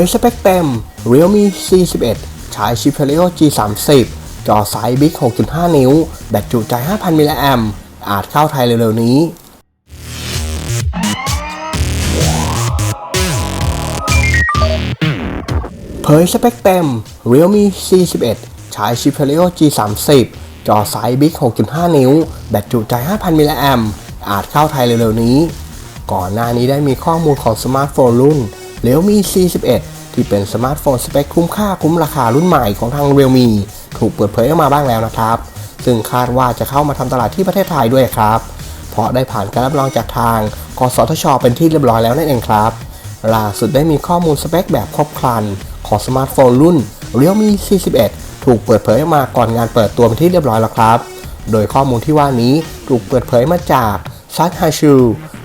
ยสเปคเต็ม Realme C11 ใช้ชิป Helio G30 จอไซส์บิ๊ก 6.5 นิ้ว แบตจุใจ 5,000 มิลลิแอมอาจเข้าไทยเร็วๆนี้เผยสเปคเต็ม Realme C11 ใช้ชิป Helio G30 จอไซส์บิ๊ก 6.5 นิ้ว แบตจุใจ 5,000 มิลลิแอมอาจเข้าไทยเร็วๆนี้ ก่อนหน้านี้ได้มีข้อมูลของสมาร์ทโฟนรุ่น Realme C11 ที่เป็นสมาร์ทโฟนสเปคคุ้มค่าคุ้มราคารุ่นใหม่ของทาง Realme ถูกเปิดเผยออกมาบ้างแล้วนะครับ ซึ่งคาดว่าจะเข้ามาทำตลาดที่ประเทศไทยด้วยครับ เพราะได้ผ่านการรับรองจากทางกสทช เป็นที่เรียบร้อยแล้วนั่นเองครับ ล่าสุดได้มีข้อมูลสเปคแบบครบครัน ของสมาร์ทโฟนรุ่น Realme C11 ถูกเปิดเผยออกมาก่อนงานเปิดตัวเป็นที่เรียบร้อยแล้วครับ โดยข้อมูลที่ว่านี้ถูกเปิดเผยมาจากซัตฮาชู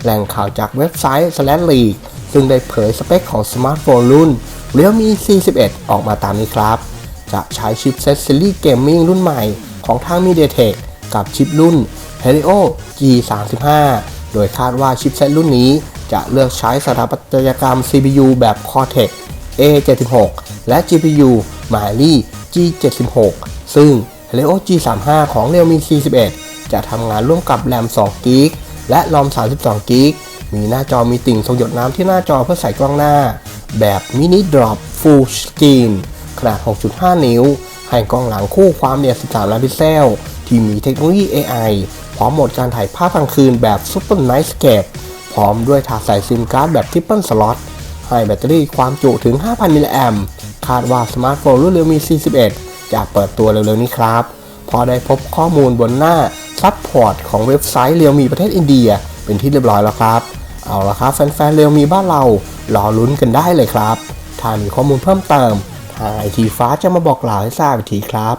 แหล่งข่าวจากเว็บไซต์ Slash Leak ซึ่งได้เผยสเปคของสมาร์ทโฟนรุ่น Realme C11 ออกมาตามนี้ครับ จะใช้ชิปเซตซีรีส์เกมมิ่งรุ่นใหม่ของทาง MediaTek กับชิปรุ่น Helio G35 โดยคาดว่าชิปเซตรุ่นนี้จะเลือกใช้สถาปัตยกรรม CPU แบบ Cortex A76 และ GPU Mali G76 ซึ่ง Helio G35 ของ Realme C11 จะทำงานร่วมกับ RAM 2 g b และ ROM 32 g b มีหน้าจอมีติ่งทรงหยดน้ำที่หน้าจอเพื่อใส่กล้องหน้า แบบ Mini Drop Full Screen ขนาด 6.5 นิ้ว ให้กล้องหลังคู่ความละเอียด13 ล้านพิกเซล ที่มีเทคโนโลยี AI พร้อมโหมดการถ่ายภาพกลางคืนแบบ Super Night Scape พร้อมด้วยถาดใส่ซิมการ์ดแบบ Triple Slot ให้แบตเตอรี่ความจุถึง 5,000 มิลลิแอมป์คาดว่าสมาร์ทโฟนรุ่น Realme C11 จะเปิดตัวเร็วๆนี้ครับ พอได้พบข้อมูลบนหน้าซัพพอร์ตของเว็บไซต์ Realme ประเทศอินเดีย เป็นที่เรียบร้อยแล้วครับ เอาละครับแฟนๆเร็วมีบ้านเรารอลุ้นกันได้เลยครับ ถ้ามีข้อมูลเพิ่มเติมทางไอทีฟ้าจะมาบอกกล่าวให้ทราบอีกทีครับ